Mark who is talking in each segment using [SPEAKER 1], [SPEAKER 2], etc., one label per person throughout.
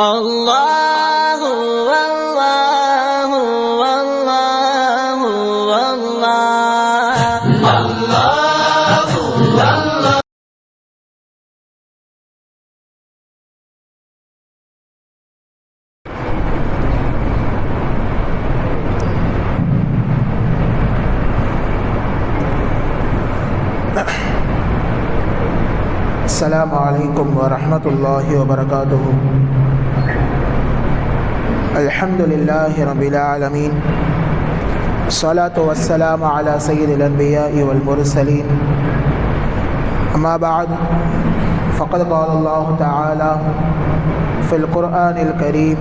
[SPEAKER 1] الله والله والله والله
[SPEAKER 2] السلام عليكم ورحمة الله وبركاته الحمد لله رب العالمين. الصلاة والسلام على سيد الأنبياء والمرسلين. أما بعد فقد قال الله تعالى في القرآن الكريم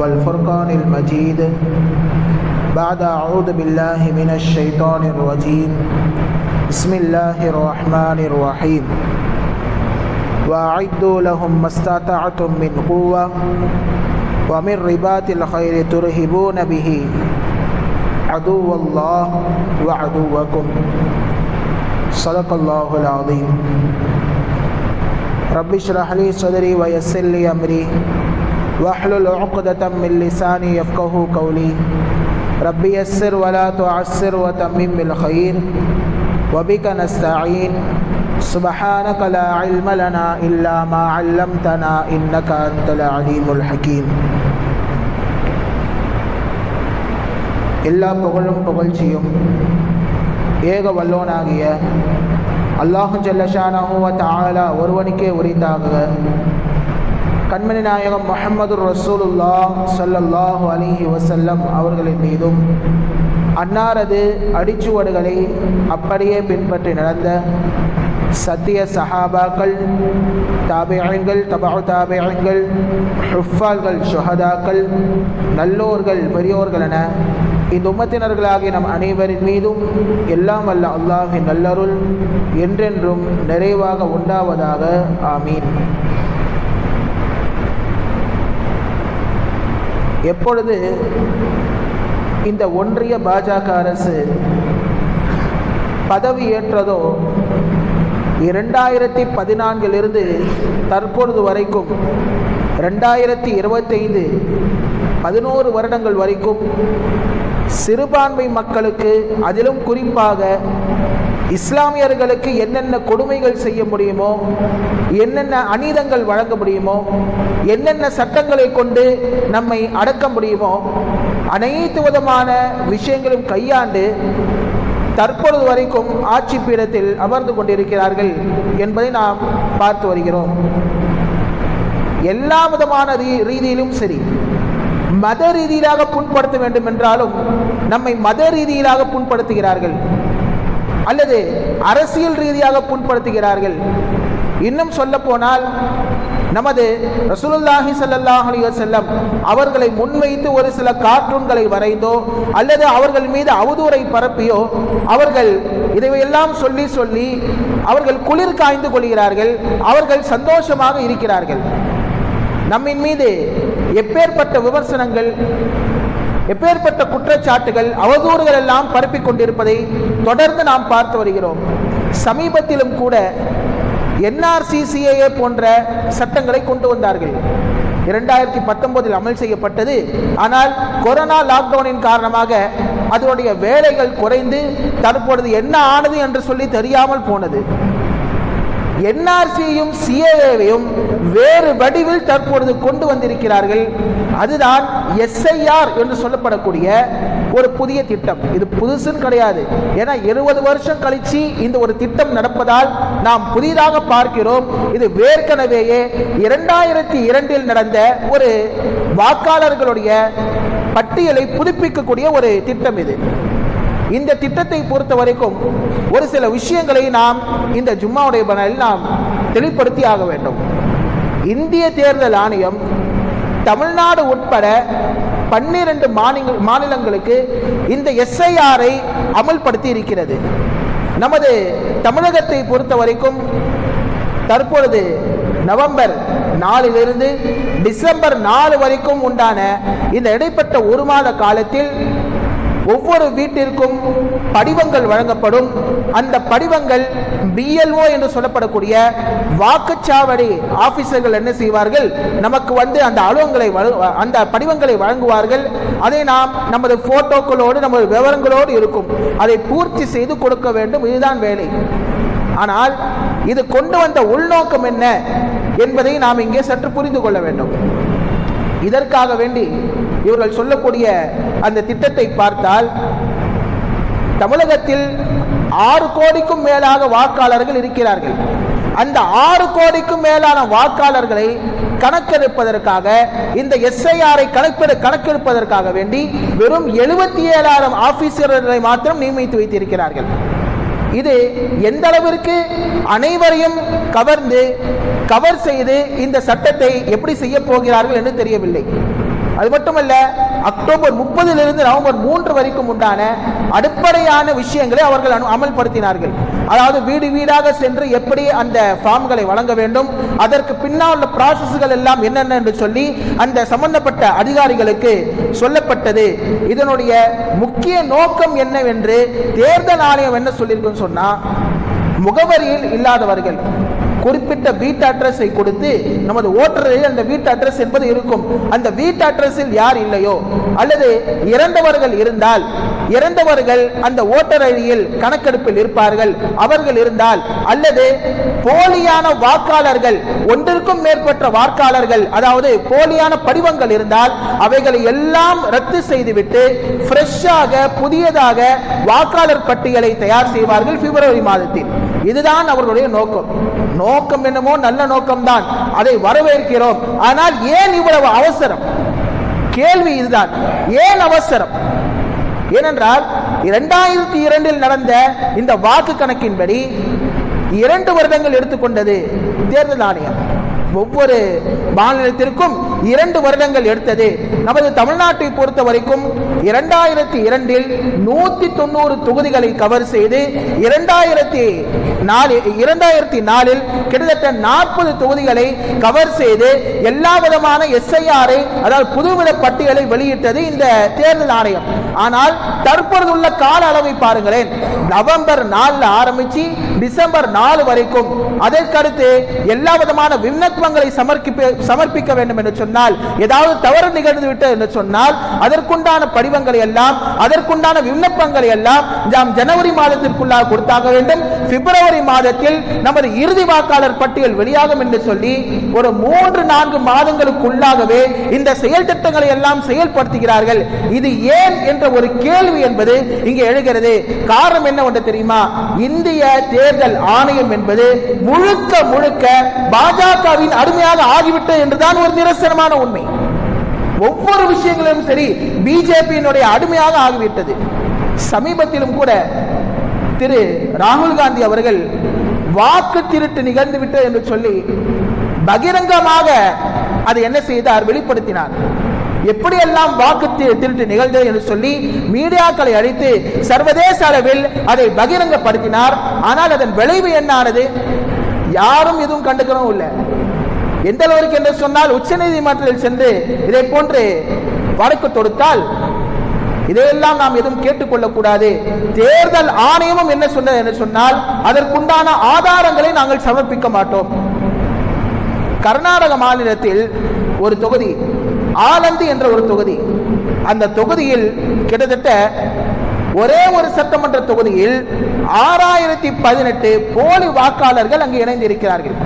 [SPEAKER 2] والفرقان المجيد بعد أعوذ بالله من الشيطان الرجيم. بسم الله الرحمن الرحيم. وأعدوا لهم ما استطعتم من قوة ومن رباط الخير ترهبون به عدو الله وعدوكم. صدق الله العظيم. رب اشرح لي صدري ويسر لي أمري. واحلل عقدة من لساني يفقه قولي. رب يسر ولا تعسر وتمم بالخير. وبك نستعين. سبحانك لا علم لنا إلا ما علمتنا إنك أنت العليم الحكيم எல்லா புகழும் புகழ்ச்சியும் ஏக வல்லோனாகிய அல்லாஹு ஜல்லஷானஹுவ தாலா ஒருவனுக்கே உரித்தாக கண்மணி நாயகம் முஹம்மது ரசூலுல்லா ஸல்லல்லாஹு அலைஹி வஸல்லம் அவர்களின் மீதும் அன்னாரது அடிச்சுவடுகளை அப்படியே பின்பற்றி நடந்த சத்திய சஹாபாக்கள் தாபியங்கள் தபா தாபியங்கள் ஹுஃபால்கள் சுஹதாக்கள் நல்லோர்கள் பெரியோர்கள் என இந்த உம்மத்தினர்களாகிய நம் அனைவரின் மீதும் எல்லாம் வல்ல அல்லாஹின் நல்லருள் என்றென்றும் நிறைவாக உண்டாவதாக ஆமீன் எப்பொழுது இந்த ஒன்றிய பாஜக அரசு பதவி ஏற்றதோ இரண்டாயிரத்தி பதினான்கிலிருந்து தற்பொழுது வரைக்கும் ரெண்டாயிரத்தி இருபத்தைந்து பதினோரு வருடங்கள் வரைக்கும் சிறுபான்மை மக்களுக்கு அதிலும் குறிப்பாக இஸ்லாமியர்களுக்கு என்னென்ன கொடுமைகள் செய்ய முடியுமோ என்னென்ன அநீதங்கள் வழங்க முடியுமோ என்னென்ன சட்டங்களை கொண்டு நம்மை அடக்க முடியுமோ அனைத்து விதமான விஷயங்களும் கையாண்டு தற்பொழுது வரைக்கும் ஆட்சி பீடத்தில் அமர்ந்து கொண்டிருக்கிறார்கள் என்பதை நாம் பார்த்து வருகிறோம். எல்லா விதமான ரீ- ரீதியிலும் சரி மத ரீதியிலாக புண்படுத்த வேண்டும் என்றாலும் நம்மை மத ரீதியிலாக புண்படுத்துகிறார்கள். அல்லது அரசியல் ரீதியாக புண்படுத்துகிறார்கள். இன்னும் சொல்ல போனால் நமது ரசூலுல்லாஹி சல்லாஹ் அலி வஸல்லம் அவர்களை முன்வைத்து ஒரு சில கார்ட்டூன்களை வரைந்தோ அல்லது அவர்கள் மீது அவதூறை பரப்பியோ அவர்கள் இதையெல்லாம் சொல்லி சொல்லி அவர்கள் குளிர் காய்ந்து கொள்கிறார்கள் அவர்கள் சந்தோஷமாக இருக்கிறார்கள். நம்மின் மீது எப்பேற்பட்ட விமர்சனங்கள் எப்பேற்பட்ட குற்றச்சாட்டுகள் அவதூறுகள் எல்லாம் பரப்பிக் கொண்டிருப்பதை தொடர்ந்து நாம் பார்த்து வருகிறோம். சமீபத்திலும் கூட என்ஆர்சிசிஏ போன்ற சட்டங்களை கொண்டு வந்தார்கள். இரண்டாயிரத்தி பத்தொன்பதில் அமல் செய்யப்பட்டது. ஆனால் கொரோனா லாக்டவுனின் காரணமாக அதனுடைய வேலைகள் குறைந்து தற்பொழுது என்ன ஆனது என்று சொல்லி தெரியாமல் போனது. என்ஆர்சியும் சிஏஏவையும் வேறு வடிவில் தற்பொழுது கொண்டு வந்திருக்கிறார்கள். அதுதான் எஸ்ஐஆர் என்று சொல்லப்படக்கூடிய ஒரு புதிய திட்டம். இது புதுசுன்னு கிடையாது. ஏன்னா இருபது வருஷம் கழிச்சு இந்த ஒரு திட்டம் நடப்பதால் நாம் புதிதாக பார்க்கிறோம். இது ஏற்கனவேயே இரண்டாயிரத்தி இரண்டில் நடந்த ஒரு வாக்காளர்களுடைய பட்டியலை புதுப்பிக்கக்கூடிய ஒரு திட்டம் இது. இந்த திட்டத்தை பொறுத்த வரைக்கும் ஒரு சில விஷயங்களை நாம் இந்த ஜும்மாவுடைய பணியில் நாம் தெளிப்படுத்தி ஆக வேண்டும். இந்திய தேர்தல் ஆணையம் தமிழ்நாடு உட்பட பன்னிரண்டு மாநில மாநிலங்களுக்கு இந்த எஸ்ஐஆரை அமல்படுத்தி இருக்கிறது நமது தமிழகத்தை பொறுத்த வரைக்கும் தற்பொழுது நவம்பர் நாலிலிருந்து டிசம்பர் நாலு வரைக்கும் உண்டான இந்த இடைப்பட்ட ஒரு மாத காலத்தில் ஒவ்வொரு வீட்டிற்கும் படிவங்கள் வழங்கப்படும். அந்த படிவங்கள் பிஎல்ஓ என்று சொல்லப்படக்கூடிய வாக்குச்சாவடி ஆபீசர்கள் என்ன செய்வார்கள்? நமக்கு வந்து அந்த அலுவலங்களை அந்த படிவங்களை வழங்குவார்கள். அதை நாம் நமது போட்டோக்களோடு நமது விவரங்களோடு இருக்கும். அதை பூர்த்தி செய்து கொடுக்க வேண்டும். இதுதான் வேலை. ஆனால் இது கொண்டு வந்த உள்நோக்கம் என்ன என்பதை நாம் இங்கே சற்று புரிந்து கொள்ள வேண்டும். இதற்காக வேண்டி இவர்கள் சொல்லக்கூடிய அந்த திட்டத்தை பார்த்தால் தமிழகத்தில் ஆறு கோடிக்கும் மேலாக வாக்காளர்கள் இருக்கிறார்கள். அந்த ஆறு கோடிக்கும் மேலான வாக்காளர்களை கணக்கெடுப்பதற்காக இந்த எஸ்ஐஆரை கணக்கெடு கணக்கெடுப்பதற்காக வேண்டி வெறும் எழுபத்தி ஏழாயிரம் ஆபீசர்களை மாத்திரம் நியமித்து வைத்திருக்கிறார்கள். இது எந்த அளவிற்கு அனைவரையும் கவர்ந்து கவர் செய்து இந்த சட்டத்தை எப்படி செய்ய போகிறார்கள் என்று தெரியவில்லை. அது மட்டுமல்ல அக்டோபர் முப்பதிலிருந்து நவம்பர் மூன்று வரைக்கும் உண்டான அடிப்படையான விஷயங்களை அவர்கள் அனு- அமல்படுத்தினார்கள். அதாவது வீடு வீடாக சென்று எப்படி அந்த ஃபார்ம்களை வழங்க வேண்டும் அதற்கு பின்னால் உள்ள ப்ராசஸ்கள் எல்லாம் என்னென்ன என்று சொல்லி அந்த சம்பந்தப்பட்ட அதிகாரிகளுக்கு சொல்லப்பட்டது. இதனுடைய முக்கிய நோக்கம் என்னவென்று தேர்தல் ஆணையம் என்ன சொல்லியிருக்குன்னு சொன்னால் முகவரியில் இல்லாதவர்கள். குறிப்பிட்ட வீட்டு அட்ரஸை கொடுத்து நமது ஓட்டரில் அந்த வீட்டு அட்ரஸ் என்பது இருக்கும். அந்த வீட்டு அட்ரஸில் யார் இல்லையோ? அல்லது இறந்தவர்கள் இருந்தால் இறந்தவர்கள் அந்த ஓட்டர் கணக்கெடுப்பில் இருப்பார்கள். அவர்கள் இருந்தால் அல்லது போலியான வாக்காளர்கள் ஒன்றிற்கும் மேற்பட்ட வாக்காளர்கள் அதாவது போலியான படிவங்கள் இருந்தால் அவைகளை எல்லாம் ரத்து செய்துவிட்டு ஃப்ரெஷ்ஷாக புதியதாக வாக்காளர் பட்டியலை தயார் செய்வார்கள் பிப்ரவரி மாதத்தில். இதுதான் அவர்களுடைய நோக்கம். நோக்கம் என்னமோ நல்ல நோக்கம்தான். அதை வரவேற்கிறோம். ஆனால் ஏன் இவ்வளவு அவசரம்? கேள்வி இதுதான். ஏன் அவசரம்? ஏனென்றால் இரண்டாயிரத்தி இரண்டில் நடந்த இந்த வாக்கு கணக்கின்படி இரண்டு வருடங்கள் எடுத்துக்கொண்டது தேர்தல் ஆணையம். ஒவ்வொரு மாநிலத்திற்கும் இரண்டு வருடங்கள் எடுத்தது. நமது தமிழ்நாட்டை பொறுத்த வரைக்கும் இரண்டாயிரத்தி இரண்டில் நூத்தி தொண்ணூறு தொகுதிகளை கவர் செய்து இரண்டாயிரத்தி நாலு இரண்டாயிரத்தி நாலில் கிட்டத்தட்ட நாற்பது தொகுதிகளை கவர் செய்து எல்லா விதமான எஸ்ஐஆரை அதாவது புதுவித பட்டியலை வெளியிட்டது இந்த தேர்தல் ஆணையம். ஆனால் தற்பொழுதுள்ள கால அளவை பாருங்களேன். நவம்பர் நாலில் ஆரம்பிச்சு டிசம்பர் நாலு வரைக்கும். அதற்கடுத்து எல்லா விதமான விண்ணப்பங்களை சமர்ப்பிக்க சமர்ப்பிக்க வேண்டும் என்று சொன்னால் ஏதாவது தவறு நிகழ்ந்து விட்டது என்று சொன்னால் அதற்குண்டான படிவங்களை எல்லாம் அதற்குண்டான விண்ணப்பங்களை எல்லாம் நாம் ஜனவரி மாதத்திற்குள்ளாக கொடுத்தாக வேண்டும். பிப்ரவரி மாதத்தில் நமது இறுதி வாக்காளர் பட்டியல் வெளியாகும் என்று சொல்லி ஒரு மூன்று நான்கு மாதங்களுக்குள்ளாகவே இந்த செயல் திட்டங்களை எல்லாம் செயல்படுத்துகிறார்கள். இது ஏன் என்ற ஒரு கேள்வி என்பது இங்கே எழுகிறது. காரணம் என்ன ஒன்று தெரியுமா? இந்திய தேர்தல் ஆணையம் என்பது முழுக்க முழுக்க பாஜகவின் அடிமையாக ஆகிவிட்டது என்றுதான் ஒரு நிரசனமான உண்மை. ஒவ்வொரு விஷயங்களிலும் சரி பிஜேபியினுடைய அடிமையாக ஆகிவிட்டது. சமீபத்திலும் கூட திரு ராகுல் காந்தி அவர்கள் வாக்கு திருட்டு நிகழ்ந்து விட்டது என்று சொல்லி பகிரங்கமாக அதை என்ன செய்தார் வெளிப்படுத்தினார். எப்படியெல்லாம் வாக்கு திருட்டு நிகழ்ந்தது என்று சொல்லி மீடியாக்களை அழைத்து சர்வதேச அளவில் அதை பகிரங்கப்படுத்தினார். ஆனால் அதன் விளைவு என்னானது? யாரும் எதுவும் கண்டுக்கிறோம் இல்லை. எந்த அளவிற்கு என்று சொன்னால் உச்ச நீதிமன்றத்தில் சென்று இதை போன்று வழக்கு தொடுத்தால் இதையெல்லாம் நாம் எதுவும் கேட்டுக்கொள்ளக்கூடாது. தேர்தல் ஆணையமும் என்ன சொன்னது என்று சொன்னால் அதற்குண்டான ஆதாரங்களை நாங்கள் சமர்ப்பிக்க மாட்டோம். கர்நாடக மாநிலத்தில் ஒரு தொகுதி ஆலந்து என்ற ஒரு தொகுதி அந்த தொகுதியில் கிட்டத்தட்ட ஒரே ஒரு சட்டமன்ற தொகுதியில் ஆறாயிரத்தி பதினெட்டு போலி வாக்காளர்கள் அங்கு இணைந்திருக்கிறார்கள்.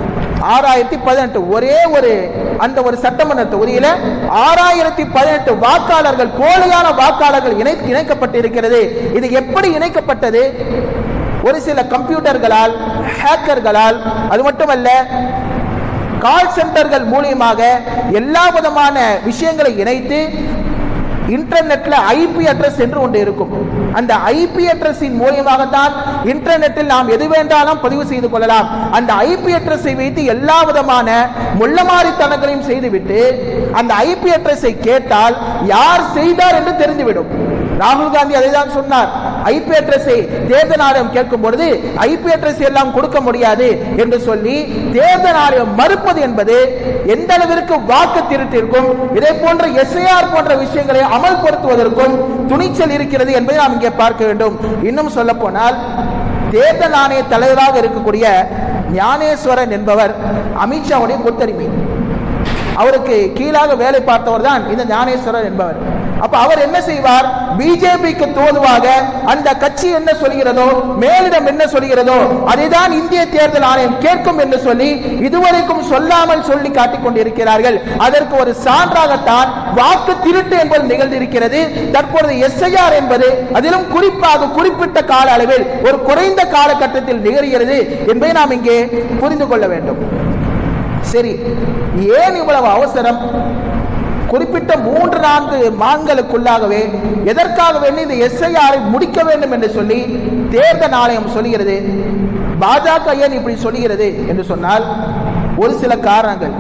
[SPEAKER 2] ஆறாயிரத்தி பதினெட்டு ஒரே ஒரு அந்த ஒரு சட்டமன்ற தொகுதியில ஆறாயிரத்தி பதினெட்டு வாக்காளர்கள் போலியான வாக்காளர்கள் இணை இணைக்கப்பட்டிருக்கிறது. இது எப்படி இணைக்கப்பட்டது? ஒரு சில கம்ப்யூட்டர்களால் ஹேக்கர்களால் அது மட்டுமல்ல கால் சென்டர்கள் மூலியமாக எல்லா விதமான விஷயங்களை இணைத்து இன்டர்நெட்ல ஐபி அட்ரஸ் என்று ஒன்று இருக்கும். அந்த ஐபி அட்ரஸின் மூலியமாகத்தான் இன்டர்நெட்டில் நாம் எது வேண்டாலும் பதிவு செய்து கொள்ளலாம். அந்த ஐபி அட்ரஸை வைத்து எல்லா விதமான முள்ளமாரித்தனங்களையும் செய்துவிட்டு அந்த ஐபி அட்ரஸை கேட்டால் யார் செய்தார் என்று தெரிந்துவிடும். ராகுல் காந்தி அதை தான் சொன்னார். ஐபி அட்ரஸை தேர்தல் ஆணையம் கேட்கும் பொழுது ஐபி அட்ரஸ் எல்லாம் கொடுக்க முடியாது என்று சொல்லி தேர்தல் ஆணையம் மறுப்பது என்பது எந்த அளவிற்கு வாக்கு திருட்டிற்கும் இதே போன்ற எஸ்ஐஆர் போன்ற விஷயங்களை அமல்படுத்துவதற்கும் துணிச்சல் இருக்கிறது என்பதை நாம் இங்கே பார்க்க வேண்டும். இன்னும் சொல்ல போனால் தேர்தல் ஆணைய தலைவராக இருக்கக்கூடிய ஞானேஸ்வரன் என்பவர் அமித்ஷாவுடைய கொத்தடிமை அவருக்கு கீழாக வேலை பார்த்தவர் தான் இந்த ஞானேஸ்வரர் என்பவர். அப்ப அவர் என்ன செய்வார்? பிஜேபிக்கு தோதுவாக அந்த கட்சி என்ன சொல்கிறதோ மேலிடம் என்ன சொல்கிறதோ அதைதான் இந்திய தேர்தல் ஆணையம் கேட்கும் என்று சொல்லி இதுவரைக்கும் சொல்லாமல் சொல்லி காட்டிக் கொண்டிருக்கிறார்கள். அதற்கு ஒரு சான்றாகத்தான் வாக்கு திருட்டு என்பது நிகழ்ந்திருக்கிறது. தற்பொழுது எஸ்ஐஆர் என்பது அதிலும் குறிப்பாக குறிப்பிட்ட கால அளவில் ஒரு குறைந்த காலகட்டத்தில் நிகழ்கிறது என்பதை நாம் இங்கே புரிந்து கொள்ள வேண்டும். சரி ஏன் இவ்வளவு அவசரம்? குறிப்பிட்ட மூன்று நான்கு மாதங்களுக்குள்ளாகவே எதற்காக வேண்டும் இந்த எஸ்ஐஆரை முடிக்க வேண்டும் என்று சொல்லி தேர்தல் ஆணையம் சொல்கிறது பாஜக ஏன் இப்படி சொல்கிறது என்று சொன்னால் ஒரு சில காரணங்கள்.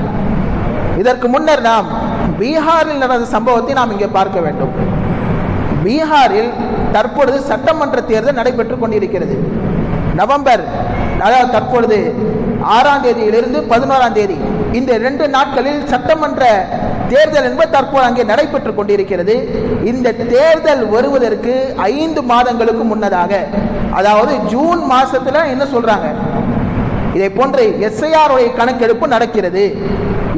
[SPEAKER 2] இதற்கு முன்னர் நாம் பீகாரில் நடந்த சம்பவத்தை நாம் இங்கே பார்க்க வேண்டும். பீகாரில் தற்பொழுது சட்டமன்ற தேர்தல் நடைபெற்றுக் கொண்டிருக்கிறது. நவம்பர் அதாவது தற்பொழுது ஆறாம் தேதியிலிருந்து பதினோராம் தேதி இந்த இரண்டு நாட்களில் சட்டமன்ற தேர்தல் என்பது தற்போது அங்கே நடைபெற்றுக் கொண்டிருக்கிறது. இந்த தேர்தல் வருவதற்கு ஐந்து மாதங்களுக்கு முன்னதாக அதாவது ஜூன் மாசத்துல என்ன சொல்றாங்க? இதை போன்ற எஸ்ஐஆர் கணக்கெடுப்பு நடக்கிறது.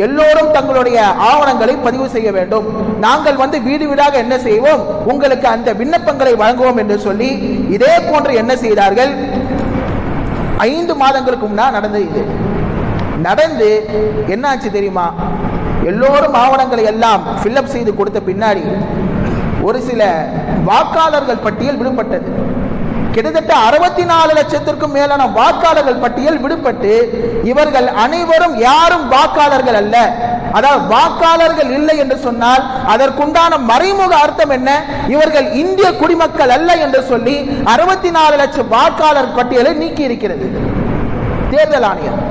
[SPEAKER 2] எல்லோரும் தங்களுடைய ஆவணங்களை பதிவு செய்ய வேண்டும். நாங்கள் வந்து வீடு வீடாக என்ன செய்வோம்? உங்களுக்கு அந்த விண்ணப்பங்களை வழங்குவோம் என்று சொல்லி இதே போன்று என்ன செய்தார்கள்? ஐந்து மாதங்களுக்கு முன்னா நடந்தது இது. நடந்து என்னாச்சு தெரியுமா? எல்லோரும் ஆவணங்களை எல்லாம் ஃபில்லப் செய்து கொடுத்த பின்னாடி ஒரு சில வாக்காளர்கள் பட்டியல் விடுபட்டது. கிட்டத்தட்ட அறுபத்தி நாலு லட்சத்திற்கும் மேலான வாக்காளர்கள் பட்டியல் விடுபட்டு இவர்கள் அனைவரும் யாரும் வாக்காளர்கள் அல்ல. அதாவது வாக்காளர்கள் இல்லை என்று சொன்னால் அதற்குண்டான மறைமுக அர்த்தம் என்ன? இவர்கள் இந்திய குடிமக்கள் அல்ல என்று சொல்லி அறுபத்தி நாலு லட்சம் வாக்காளர் பட்டியலை நீக்கி இருக்கிறது தேர்தல் ஆணையம்.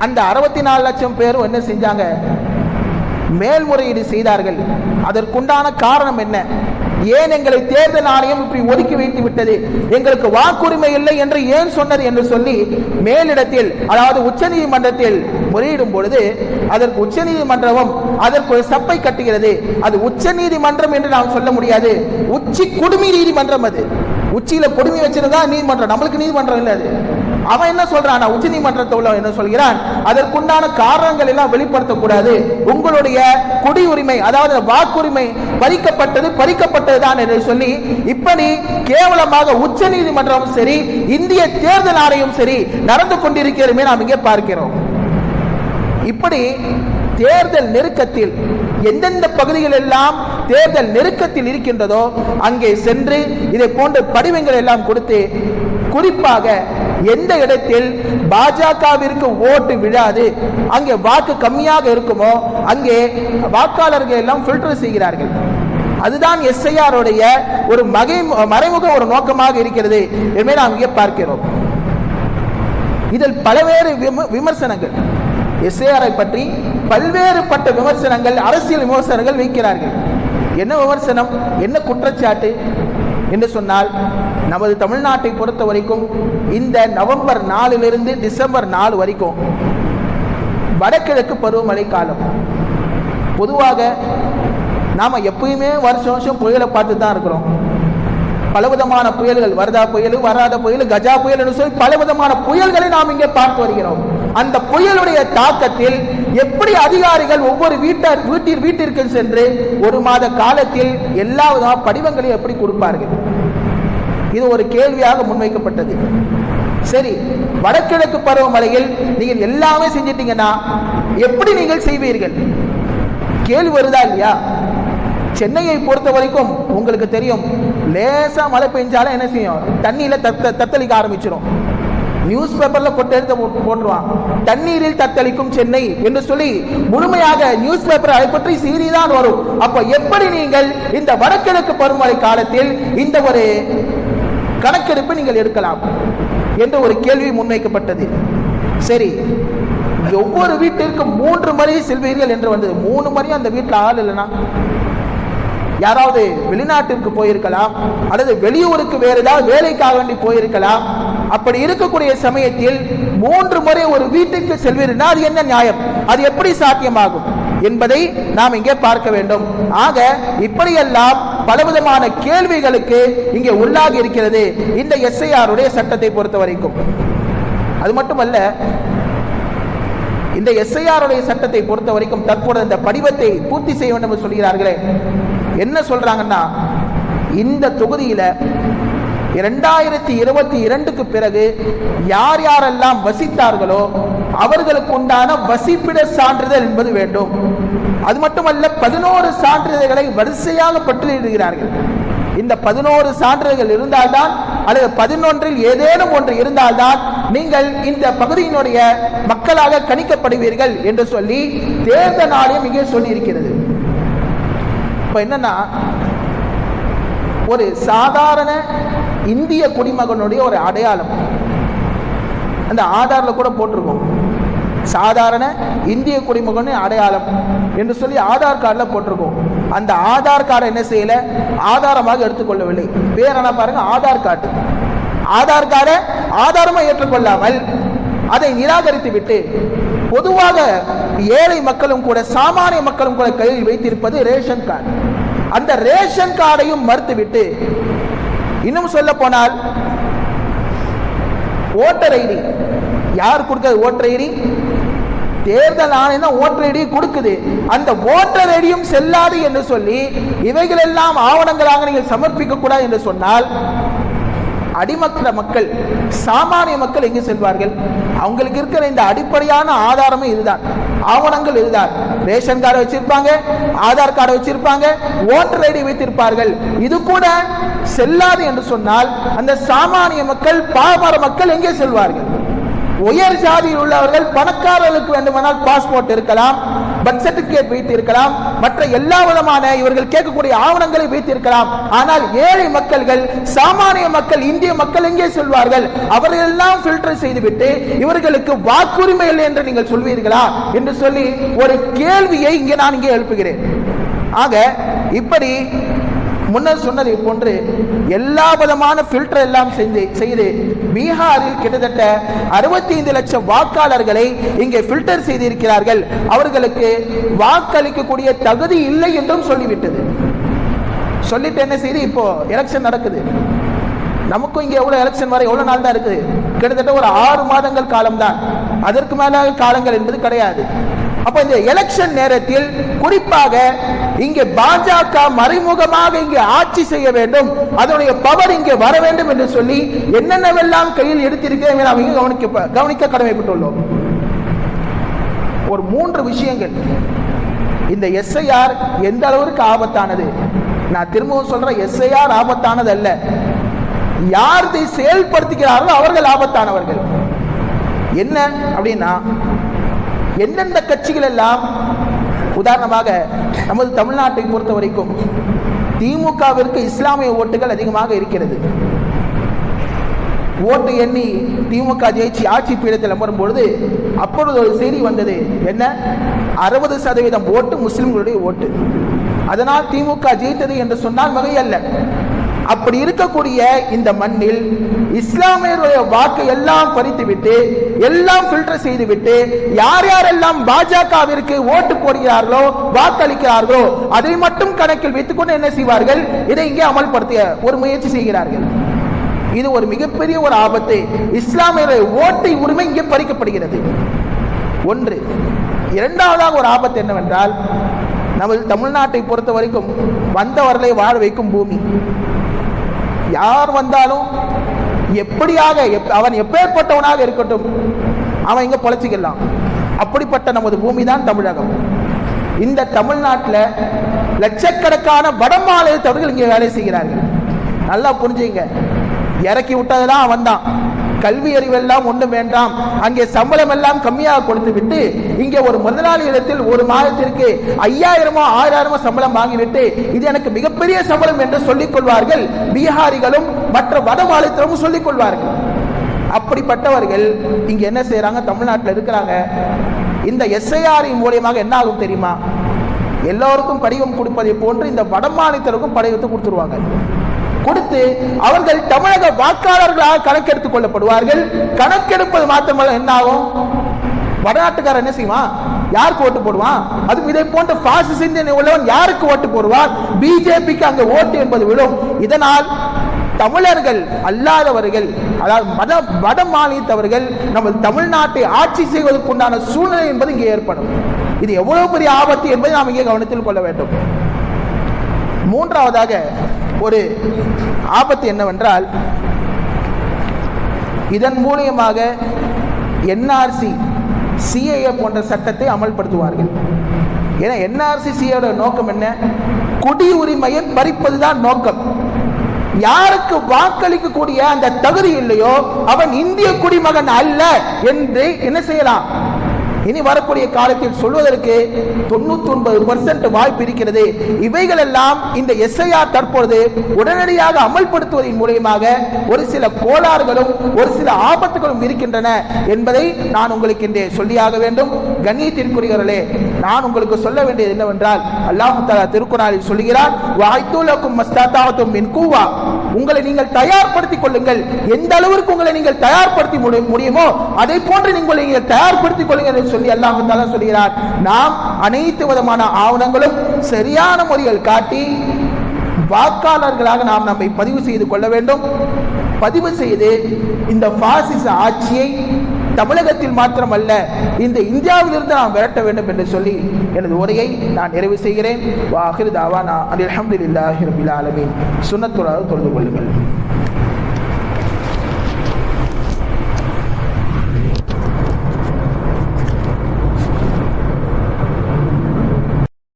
[SPEAKER 2] அந்த அறுபத்தி நாலு லட்சம் பேரும் என்ன செஞ்சாங்க? மேல்முறையீடு செய்தார்கள். அதற்குண்டான காரணம் என்ன? ஏன் எங்களை தேர்தல் ஆணையம் இப்படி ஒதுக்கி வைத்து விட்டது? எங்களுக்கு வாக்குரிமை இல்லை என்று ஏன் சொன்னது என்று சொல்லி மேலிடத்தில் அதாவது உச்சநீதிமன்றத்தில் முறையிடும் பொழுது அதற்கு உச்சநீதிமன்றமும் அதற்கு ஒரு சப்பை கட்டுகிறது. அது உச்சநீதிமன்றம் என்று நாம் சொல்ல முடியாது. உச்சி குடுமி நீதிமன்றம் அது. உச்சியில கொடுமை வச்சிருந்தா நீதிமன்றம். நம்மளுக்கு நீதிமன்றம் இல்லை அது. அவன் என்ன சொல்றான்? உச்ச நீதிமன்றத்தை உள்ள என்ன சொல்கிறான்? அதற்குண்டான காரணங்கள் எல்லாம் வெளிப்படுத்தக்கூடாது. உங்களுடைய குடியுரிமை அதாவது வாக்குரிமை பறிக்கப்பட்டது பறிக்கப்பட்டதுதான் என்று சொல்லி இப்படி கேவலமாக உச்ச நீதிமன்றமும் சரி இந்திய தேர்தல் ஆணையம் சரி நடந்து கொண்டிருக்கிறதுமே நாம் இங்கே பார்க்கிறோம். இப்படி தேர்தல் நெருக்கத்தில் எந்தெந்த பகுதிகள் எல்லாம் தேர்தல் நெருக்கத்தில் இருக்கின்றதோ அங்கே சென்று இதை போன்ற படிவங்கள் எல்லாம் கொடுத்து குறிப்பாக எந்த இடத்தில் பாஜகவிற்கு ஓட்டு விழாது அங்கே வாக்கு கம்மியாக இருக்குமோ அங்கே வாக்காளர்கள் எல்லாம் ஃபில்டர் செய்கிறார்கள். அதுதான் எஸ்ஐஆருடைய ஒரு மகை மறைமுக ஒரு நோக்கமாக இருக்கிறது என்பதை நாம் இங்கே பார்க்கிறோம். இதில் பலவேறு விம- விமர்சனங்கள். எஸ்ஐஆரை பற்றி பல்வேறுபட்ட விமர்சனங்கள் அரசியல் விமர்சனங்கள் வைக்கிறார்கள். என்ன விமர்சனம் என்ன குற்றச்சாட்டு என்று சொன்னால் நமது தமிழ்நாட்டை பொறுத்த வரைக்கும் இந்த நவம்பர் நாலிலிருந்து டிசம்பர் நாலு வரைக்கும் வடகிழக்கு பருவமழை காலம். பொதுவாக நாம எப்பயுமே வருஷம் வருஷம் புயலை பார்த்து தான் இருக்கிறோம். பலவிதமான புயல்கள் வரதா புயல் வராத புயல் கஜா புயல் சொல்லி பலவிதமான புயல்களை நாம் இங்கே பார்த்து வருகிறோம். அந்த புயலுடைய தாக்கத்தில் எப்படி அதிகாரிகள் ஒவ்வொரு வீட்டார் வீட்டில் வீட்டிற்கு சென்று ஒரு மாத காலத்தில் எல்லா படிவங்களையும் எப்படி கொடுப்பார்கள்? இது ஒரு கேள்வியாக முன்வைக்கப்பட்டது. சரி வடகிழக்கு பருவமழையில் நீங்கள் எல்லாமே செஞ்சிட்டீங்கன்னா எப்படி நீங்கள் செய்வீர்கள்? கேள்வி வருதா இல்லையா? சென்னையை பொறுத்த வரைக்கும் உங்களுக்கு தெரியும் லேசா மழை பெஞ்சாலும் என்ன செய்யும்? தண்ணியில தத்த தத்தளிக்க ஆரம்பிச்சிடும் நியூஸ் பேப்பர்ல கொண்டு எடுத்து போட்டுருவான். தண்ணீரில் தத்தளிக்கும் சென்னை என்று சொல்லி முழுமையாக நியூஸ் பேப்பர் அதை பற்றி செய்தி தான் வரும். அப்ப எப்படி நீங்கள் இந்த வடகிழக்கு பருவமழை காலத்தில் இந்த ஒரு கணக்கெடுப்பை நீங்கள் எடுக்கலாம் என்று ஒரு கேள்வி முன்வைக்கப்பட்டது. சரி ஒவ்வொரு வீட்டிற்கு மூன்று முறை செல்வீர்கள் என்று வந்தது. மூணு முறையும் அந்த வீட்டில் ஆள் இல்லைன்னா? யாராவது வெளிநாட்டிற்கு போயிருக்கலாம் அல்லது வெளியூருக்கு வேறு ஏதாவது வேலைக்காக வேண்டி போயிருக்கலாம். அப்படி இருக்கக்கூடிய சமயத்தில் மூன்று முறை ஒரு வீட்டுக்கு செல்வீர்கள் அது என்ன நியாயம்? அது எப்படி சாத்தியமாகும் என்பதை நாம் இங்கே பார்க்க வேண்டும். ஆக இப்படியெல்லாம் பலவிதமான கேள்விகளுக்கு இங்கே உள்ளாகி இருக்கிறது. இந்த எஸ்ஐஆருடைய சட்டத்தை பொறுத்த வரைக்கும் அது மட்டுமல்ல இந்த எஸ்ஐஆருடைய சட்டத்தை பொறுத்த வரைக்கும் தற்போது இந்த படிவத்தை பூர்த்தி செய்ய வேண்டும் என்று சொல்கிறார்களே. என்ன சொல்றாங்கன்னா இந்த தொகுதியில இரண்டாயிரத்தி இருபத்தி இரண்டுக்கு பிறகு யார் யாரெல்லாம் வசித்தார்களோ அவர்களுக்கு உண்டான வசிப்பிட சான்றிதழ் என்பது வேண்டும். அது மட்டுமல்ல பதினோரு சான்றிதழ்களை வரிசையாக பட்டியலிடுகிறார்கள். இந்த பதினோரு சான்றிதழ்கள் இருந்தால்தான் அல்லது பதினொன்றில் ஏதேனும் ஒன்று இருந்தால்தான் நீங்கள் இந்த பகுதியினுடைய மக்களாக கணிக்கப்படுவீர்கள் என்று சொல்லி தேர்தல் ஆணையம் இங்கே சொல்லியிருக்கிறது. இப்ப என்னன்னா ஒரு சாதாரண இந்திய குடிமகனுடைய ஒரு அடையாளம். அந்த ஆதாரில் கூட போட்டிருக்கோம். சாதாரண இந்திய குடிமகன் அடையாளம் என்று சொல்லி ஆதார் கார்டில் போட்டிருக்கோம். அந்த ஆதார் கார்டை என்ன செய்யல? ஆதாரமாக எடுத்துக்கொள்ளவில்லை. பேர் என்ன பாருங்க ஆதார் கார்டு. ஆதார் கார்டை ஆதாரமாக ஏற்றுக்கொள்ளாமல் அதை நிராகரித்து விட்டு பொதுவாக ஏழை மக்களும் கூட சாமானிய மக்களும் கூட கையில் வைத்திருப்பது ரேஷன் கார்டு. அந்த ரேஷன் கார்டையும் மறுத்துவிட்டு இன்னும் சொல்ல போனால் ஓட்டர் ஐடி. யார் கொடுக்கிறது ஓட்டர் ஐடி? தேர்தல் ஆணையம் தான் ஓட்டர் ஐடி கொடுக்குது. அந்த ஓட்டர் ஐடியும் செல்லாது என்று சொல்லி இவைகள் எல்லாம் ஆவணங்களாக நீங்கள் சமர்ப்பிக்க கூடாது என்று சொன்னால் அடிமக்கள மக்கள் சாமானிய மக்கள் எங்கு செல்வார்கள்? அவங்களுக்கு இருக்கிற இந்த அடிப்படையான ஆதாரமே இதுதான். ஆவணங்கள் இதுதான் ரேஷன் கார்டு வச்சிருப்பாங்க ஆதார் கார்டு வச்சிருப்பாங்க ஓட்டர் ஐடி வைத்திருப்பார்கள். இது கூட செல்லாது என்று சொன்னால் அந்த சாமானிய மக்கள் பாமர மக்கள் எங்கே செல்வார்கள்? உயர் ஜாதியில் உள்ளவர்கள் பணக்காரர்களுக்கு வேண்டுமானால் பாஸ்போர்ட் இருக்கலாம் பர்த் சர்டிபிகேட் வைத்திருக்கலாம். மற்ற எல்லா விதமான இவர்கள் கேட்கக்கூடிய ஆவணங்களை வைத்திருக்கலாம். ஆனால் ஏழை மக்கள்கள் சாமானிய மக்கள் இந்திய மக்கள் எங்கே சொல்வார்கள்? அவர்கள் எல்லாம் ஃபில்டர் செய்துவிட்டு இவர்களுக்கு வாக்குரிமை இல்லை என்று நீங்கள் சொல்வீர்களா? என்று சொல்லி ஒரு கேள்வியை இங்கே நான் இங்கே எழுப்புகிறேன். ஆக இப்படி முன்னர் சொன்னதை போன்று எல்லா விதமான ஃபில்டர் எல்லாம் செஞ்சு செய்து பீகாரில் கிட்டத்தட்ட அறுபத்தி ஐந்து லட்சம் வாக்காளர்களை இங்கே ஃபில்டர் செய்திருக்கிறார்கள். அவர்களுக்கு வாக்களிக்கக்கூடிய தகுதி இல்லை என்றும் சொல்லிவிட்டது. சொல்லிட்டு என்ன செய்து இப்போ எலெக்ஷன் நடக்குது. நமக்கும் இங்கே எவ்வளோ எலெக்ஷன் வர எவ்வளோ நாள் தான் இருக்குது? கிட்டத்தட்ட ஒரு ஆறு மாதங்கள் காலம்தான். அதற்கு மேலாக காலங்கள் என்பது கிடையாது. அப்ப இந்த எலெக்ஷன் நேரத்தில் குறிப்பாக இங்கே பாஜக மறைமுகமாக இங்கே ஆட்சி செய்ய வேண்டும். அதனுடைய பவர் இங்கே வர வேண்டும் என்று சொல்லி என்னென்னவெல்லாம் கையில் எடுத்திருக்கிறேன் நாம் இங்கே கவனிக்க கவனிக்க கடமைப்பட்டுள்ளோம். ஒரு மூன்று விஷயங்கள். இந்த எஸ்ஐஆர் எந்த அளவிற்கு ஆபத்தானது? நான் திரும்பவும் சொல்றேன் எஸ்ஐஆர் ஆபத்தானது அல்ல யார் இதை செயல்படுத்துகிறார்களோ அவர்கள் ஆபத்தானவர்கள். என்ன அப்படின்னா எந்தெந்த கட்சிகள் எல்லாம் உதாரணமாக நமது தமிழ்நாட்டை பொறுத்த வரைக்கும் திமுகவிற்கு இஸ்லாமிய ஓட்டுகள் அதிகமாக இருக்கிறது. ஓட்டு எண்ணி திமுக ஜெயிச்சு ஆட்சி பீடத்தில் அமரும் பொழுது அப்பொழுது ஒரு செய்தி வந்தது. என்ன? அறுபது சதவீதம் ஓட்டு முஸ்லிம்களுடைய ஓட்டு. அதனால் திமுக ஜெயித்தது என்று சொன்னால் வகையல்ல அப்படி இருக்கக்கூடிய இந்த மண்ணில் இஸ்லாமியருடைய வாக்கு எல்லாம் பறித்துவிட்டு எல்லாம் ஃபில்டர் செய்துவிட்டு யார் யாரெல்லாம் பாஜகவிற்கு ஓட்டு போடுகிறார்களோ வாக்களிக்கிறார்களோ அதை மட்டும் கணக்கில் வைத்துக்கொண்டு என்ன செய்வார்கள்? இதை இங்கே அமல்படுத்த ஒரு முயற்சி செய்கிறார்கள். இது ஒரு மிகப்பெரிய ஒரு ஆபத்து. இஸ்லாமியருடைய ஓட்டை உரிமை இங்கே பறிக்கப்படுகிறது. ஒன்று. இரண்டாவதாக ஒரு ஆபத்து என்னவென்றால் நமது தமிழ்நாட்டை பொறுத்த வரைக்கும் வந்தவர்களை வாழ வைக்கும் பூமி. யார் வந்தாலும் எப்படியாக எப்- அவன் எப்பேற்பட்டவனாக இருக்கட்டும் அவன் இங்கே பொழைச்சிக்கலாம். அப்படிப்பட்ட நமது பூமி தான் தமிழகம். இந்த தமிழ்நாட்டில் லட்சக்கணக்கான வட மாநிலத்தவர்கள் இங்கே வேலை செய்கிறார்கள். நல்லா புரிஞ்சுங்க. இறக்கி விட்டதெல்லாம் அவன் தான் கல்வி அறிவெல்லாம் ஒன்றும் வேண்டாம். அங்கே சம்பளம் எல்லாம் கம்மியாக கொடுத்து விட்டு இங்கே ஒரு முதலாளி இடத்தில் ஒரு மாதத்திற்கு ஐயாயிரமோ ஆயிரமோ சம்பளம் வாங்கிவிட்டு இது எனக்கு மிகப்பெரிய சம்பளம் என்று சொல்லிக் கொள்வார்கள் பீகாரிகளும் மற்ற வட மாநிலத்திலும் சொல்லிக் கொள்வார்கள் அப்படிப்பட்டவர்கள் இங்க என்ன செய்யறாங்க தமிழ்நாட்டில் இருக்கிறாங்க. இந்த எஸ்ஐஆரின் மூலியமாக என்ன ஆகும் தெரியுமா? எல்லோருக்கும் படிவம் கொடுப்பதை போன்று இந்த வடமாநிலத்திற்கும் படிவத்தை கொடுத்துருவாங்க. கொடுத்து அவர்கள் தமிழக வாக்காளர்களாக கணக்கெடுத்துக் கொள்ளப்படுவார்கள். கணக்கெடுப்பது மாத்திரமல்ல என்ன ஆகும் வடநாட்டுக்காரர் என்ன செய்வான்? யாருக்கு ஓட்டு போடுவான்? அது இதை போன்ற பாசி சிந்தனை உள்ளவன் யாருக்கு ஓட்டு போடுவார் பிஜேபிக்கு அங்க ஓட்டு என்பது விழும். இதனால் தமிழர்கள் அல்லாதவர்கள் அதாவது மத வட மாநிலத்தவர்கள் நமது தமிழ்நாட்டை ஆட்சி செய்வதற்குண்டான சூழ்நிலை என்பது இங்கே ஏற்படும். இது எவ்வளவு பெரிய ஆபத்து என்பதை நாம் இங்கே கவனத்தில் கொள்ள வேண்டும். மூன்றாவதாக ஒரு ஆபத்து என்னவென்றால் இதன் மூலியமாக என்ஆர்சி சிஏஏ போன்ற சட்டத்தை அமல்படுத்துவார்கள். ஏன்னா என்ஆர்சி சிஏட நோக்கம் என்ன? குடியுரிமையை பறிப்பதுதான் நோக்கம். யாருக்கு வாக்களிக்கக்கூடிய அந்த தகுதி இல்லையோ அவன் இந்திய குடிமகன் அல்ல என்று என்ன செய்யலாம்? இனி வரக்கூடிய காலத்தில் சொல்வதற்கு தொண்ணூத்தி ஒன்பது பர்சன்ட் வாய்ப்பு இருக்கிறது. இவைகள் எல்லாம் இந்த எஸ்ஐஆர் தற்பொழுது உடனடியாக அமல்படுத்துவதன் மூலியமாக ஒரு சில கோளாறுகளும் ஒரு சில ஆபத்துகளும் இருக்கின்றன என்பதை நான் உங்களுக்கு இன்றே சொல்லியாக வேண்டும். கண்ணியத்திற்குரியவர்களே நான் உங்களுக்கு சொல்ல வேண்டியது என்னவென்றால் அல்லாஹு தாலா திருக்குறானில் சொல்கிறார் வாய்த்துலக்கும் மஸ்தாத்தாவத்தும் மின் கூவா. உங்களை நீங்கள் தயார்படுத்திக் கொள்ளுங்கள். எந்த அளவிற்கு உங்களை நீங்கள் தயார்படுத்தி முடியுமோ அதை போன்று நீங்கள் நீங்கள் தயார்படுத்திக் கொள்ளுங்கள் என்று சொல்லி அல்லாஹு தாலா சொல்கிறார். நாம் அனைத்து விதமான ஆவணங்களும் சரியான முறையில் காட்டி வாக்காளர்களாக நாம் நம்மை பதிவு செய்து கொள்ள வேண்டும். பதிவு செய்து இந்த பாசிச ஆட்சியை தமிழகத்தில் மாத்திரமல்ல இந்த இந்தியாவிலிருந்து நாம் விரட்ட வேண்டும் என்று சொல்லி எனது உரையை நான் நிறைவு செய்கிறேன். வாஹிர் தாவானா அலி அஹமதுல்லாஹி ரபில் ஆலமீன். சுன்னத்துறாக கொள்ளுங்கள்.